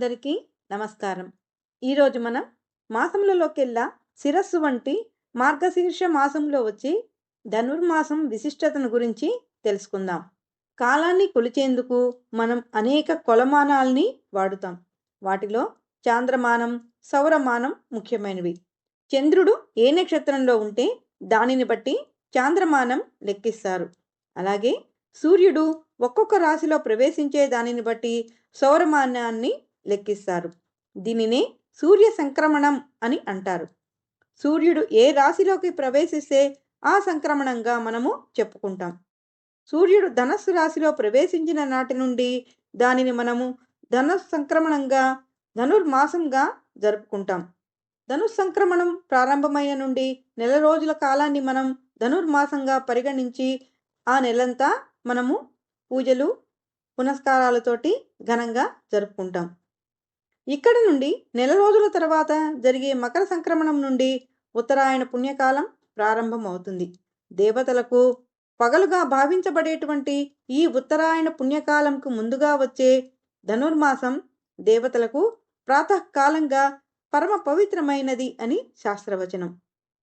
అందరికీ నమస్కారం. ఈరోజు మనం మాసములలోకెల్లా శిరస్సు వంటి మార్గశీర్ష మాసంలో వచ్చి ధనుర్మాసం విశిష్టతను గురించి తెలుసుకుందాం. కాలాన్ని కొలిచేందుకు మనం అనేక కొలమానాల్ని వాడుతాం. వాటిలో చాంద్రమానం సౌరమానం ముఖ్యమైనవి. చంద్రుడు ఏ నక్షత్రంలో ఉంటే దానిని బట్టి చాంద్రమానం లెక్కిస్తారు. అలాగే సూర్యుడు ఒక్కొక్క రాశిలో ప్రవేశించే దానిని బట్టి సౌరమానాన్ని లెక్కిస్తారు. దీనినే సూర్య సంక్రమణం అని అంటారు. సూర్యుడు ఏ రాశిలోకి ప్రవేశిస్తే ఆ సంక్రమణంగా మనము చెప్పుకుంటాం. సూర్యుడు ధనస్సు రాశిలో ప్రవేశించిన నాటి నుండి దానిని మనము ధనుస్ సంక్రమణంగా ధనుర్మాసంగా జరుపుకుంటాం. ధనుస్ సంక్రమణం ప్రారంభమైన నుండి నెల రోజుల కాలాన్ని మనం ధనుర్మాసంగా పరిగణించి ఆ నెలంతా మనము పూజలు పునస్కారాలతోటి ఘనంగా జరుపుకుంటాం. ఇక్కడ నుండి నెల రోజుల తర్వాత జరిగే మకర సంక్రమణం నుండి ఉత్తరాయణ పుణ్యకాలం ప్రారంభమవుతుంది. దేవతలకు పగలుగా భావించబడేటువంటి ఈ ఉత్తరాయణ పుణ్యకాలంకు ముందుగా వచ్చే ధనుర్మాసం దేవతలకు ప్రాతకాలంగా పరమ పవిత్రమైనది అని శాస్త్రవచనం.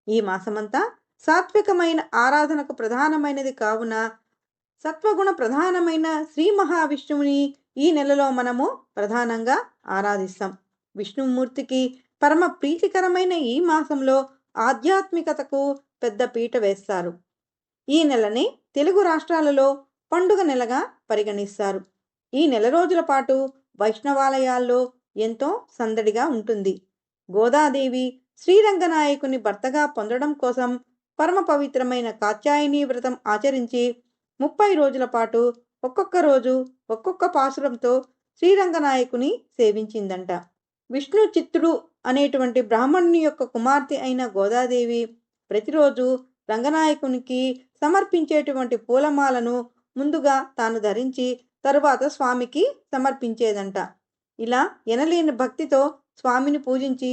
ఈ మాసమంతా సాత్వికమైన ఆరాధనకు ప్రధానమైనది కావున సత్వగుణ ప్రధానమైన శ్రీ మహావిష్ణువుని ఈ నెలలో మనము ప్రధానంగా ఆరాధిస్తాం. విష్ణుమూర్తికి పరమ ప్రీతికరమైన ఈ మాసంలో ఆధ్యాత్మికతకు పెద్ద పీట వేస్తారు. ఈ నెలని తెలుగు రాష్ట్రాలలో పండుగ నెలగా పరిగణిస్తారు. ఈ నెల రోజుల పాటు వైష్ణవాలయాల్లో ఎంతో సందడిగా ఉంటుంది. గోదాదేవి శ్రీరంగనాయకుని భర్తగా పొందడం కోసం పరమ పవిత్రమైన కాత్యాయని వ్రతం ఆచరించి ముప్పై రోజుల పాటు ఒక్కొక్క రోజు ఒక్కొక్క పాసురంతో శ్రీరంగనాయకుని సేవించిందంట. విష్ణు చిత్తుడు అనేటువంటి బ్రాహ్మణుని యొక్క కుమార్తె అయిన గోదాదేవి ప్రతిరోజు రంగనాయకునికి సమర్పించేటువంటి పూలమాలను ముందుగా తాను ధరించి తరువాత స్వామికి సమర్పించేదంట. ఇలా ఎనలేని భక్తితో స్వామిని పూజించి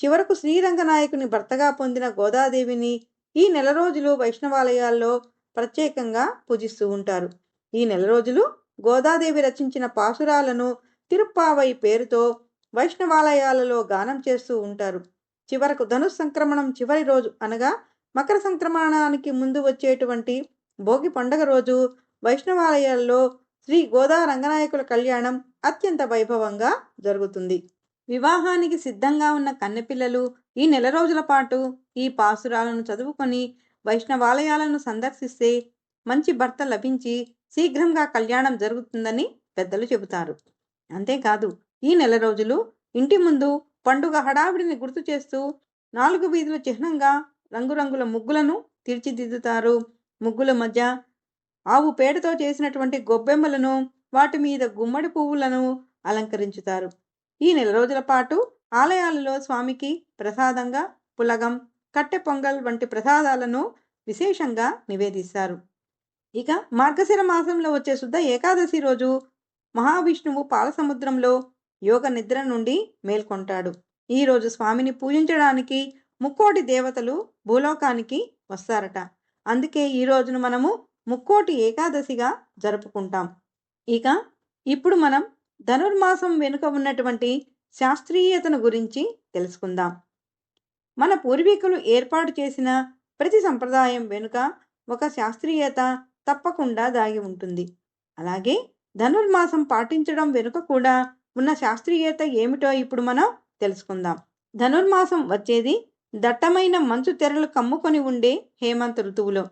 చివరకు శ్రీరంగనాయకుని భర్తగా పొందిన గోదాదేవిని ఈ నెల రోజులు వైష్ణవాలయాల్లో ప్రత్యేకంగా పూజిస్తూ ఉంటారు. ఈ నెల రోజులు గోదాదేవి రచించిన పాసురాలను తిరుప్పావై పేరుతో వైష్ణవాలయాలలో గానం చేస్తూ ఉంటారు. చివరకు ధనుస్ సంక్రమణం చివరి రోజు అనగా మకర సంక్రమణానికి ముందు వచ్చేటువంటి భోగి పండగ రోజు వైష్ణవాలయాల్లో శ్రీ గోదా రంగనాయకుల కళ్యాణం అత్యంత వైభవంగా జరుగుతుంది. వివాహానికి సిద్ధంగా ఉన్న కన్నెపిల్లలు ఈ నెల రోజుల పాటు ఈ పాసురాలను చదువుకొని వైష్ణవాలయాలను సందర్శిస్తే మంచి భర్త లభించి శీఘ్రంగా కళ్యాణం జరుగుతుందని పెద్దలు చెబుతారు. అంతేకాదు ఈ నెల రోజులు ఇంటి ముందు పండుగ హడావిడిని గుర్తు చేస్తూ నాలుగు వీధుల చిహ్నంగా రంగురంగుల ముగ్గులను తీర్చిదిద్దుతారు. ముగ్గుల మధ్య ఆవు పేడతో చేసినటువంటి గొబ్బెమ్మలను వాటి మీద గుమ్మడి పువ్వులను అలంకరించుతారు. ఈ నెల రోజుల పాటు ఆలయాలలో స్వామికి ప్రసాదంగా పులగం కట్టె పొంగల్ వంటి ప్రసాదాలను విశేషంగా నివేదిస్తారు. ఇక మార్గశిర మాసంలో వచ్చే శుద్ధ ఏకాదశి రోజు మహావిష్ణువు పాలసముద్రంలో యోగ నిద్ర నుండి మేల్కొంటాడు. ఈరోజు స్వామిని పూజించడానికి ముక్కోటి దేవతలు భూలోకానికి వస్తారట. అందుకే ఈ రోజును మనము ముక్కోటి ఏకాదశిగా జరుపుకుంటాం. ఇక ఇప్పుడు మనం ధనుర్మాసం వెనుక ఉన్నటువంటి శాస్త్రీయతను గురించి తెలుసుకుందాం. మన పూర్వీకులు ఏర్పాటు చేసిన ప్రతి సంప్రదాయం వెనుక ఒక శాస్త్రీయత తప్పకుండా దాగి ఉంటుంది. అలాగే ధనుర్మాసం పాటించడం వెనుక కూడా ఉన్న శాస్త్రీయత ఏమిటో ఇప్పుడు మనం తెలుసుకుందాం. ధనుర్మాసం వచ్చేది దట్టమైన మంచు తెరలు కమ్ముకొని ఉండే హేమంత ఋతువులో.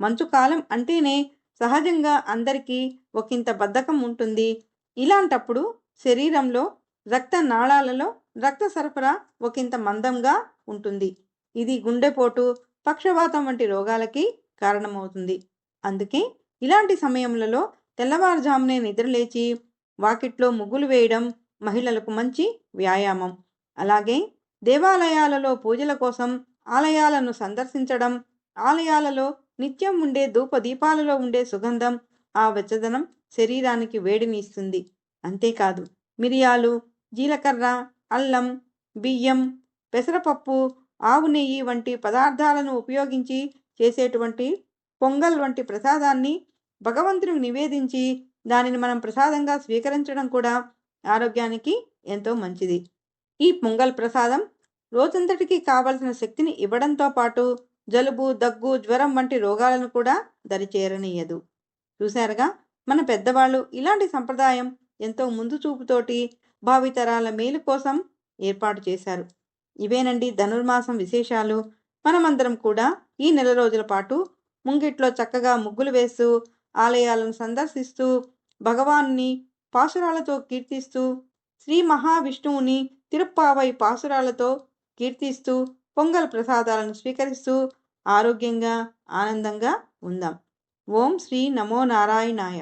మంచు కాలం అంటేనే సహజంగా అందరికీ ఒకంత బద్ధకం ఉంటుంది. ఇలాంటప్పుడు శరీరంలో రక్త నాళాలలో రక్త సరఫరా ఒకంత మందంగా ఉంటుంది. ఇది గుండెపోటు పక్షవాతం వంటి రోగాలకి కారణమవుతుంది. అందుకే ఇలాంటి సమయములలో తెల్లవారుజామునే నిద్రలేచి వాకిట్లో ముగ్గులు వేయడం మహిళలకు మంచి వ్యాయామం. అలాగే దేవాలయాలలో పూజల కోసం ఆలయాలను సందర్శించడం ఆలయాలలో నిత్యం ఉండే ధూప దీపాలలో ఉండే సుగంధం ఆ వెచ్చదనం శరీరానికి వేడిని ఇస్తుంది అంతేకాదు మిరియాలు జీలకర్ర అల్లం బియ్యం పెసరపప్పు ఆవు నెయ్యి వంటి పదార్థాలను ఉపయోగించి చేసేటువంటి పొంగల్ వంటి ప్రసాదాన్ని భగవంతునికి నివేదించి దానిని మనం ప్రసాదంగా స్వీకరించడం కూడా ఆరోగ్యానికి ఎంతో మంచిది. ఈ పొంగల్ ప్రసాదం రోజంతటికి కావలసిన శక్తిని ఇవ్వడంతో పాటు జలుబు దగ్గు జ్వరం వంటి రోగాలను కూడా దరిచేరనీయదు. చూశారుగా మన పెద్దవాళ్ళు ఇలాంటి సంప్రదాయం ఎంతో ముందు చూపుతోటి భావితరాల మేలు కోసం ఏర్పాటు చేశారు. ఇవేనండి ధనుర్మాసం విశేషాలు. మనమందరం కూడా ఈ నెల రోజుల పాటు ముంగిట్లో చక్కగా ముగ్గులు వేస్తూ ఆలయాలను సందర్శిస్తూ భగవాన్ని పాసురాలతో కీర్తిస్తూ శ్రీ మహావిష్ణువుని తిరుప్పావై పాసురాలతో కీర్తిస్తూ పొంగల్ ప్రసాదాలను స్వీకరిస్తూ ఆరోగ్యంగా ఆనందంగా ఉందాం. ఓం శ్రీ నమో నారాయణాయ.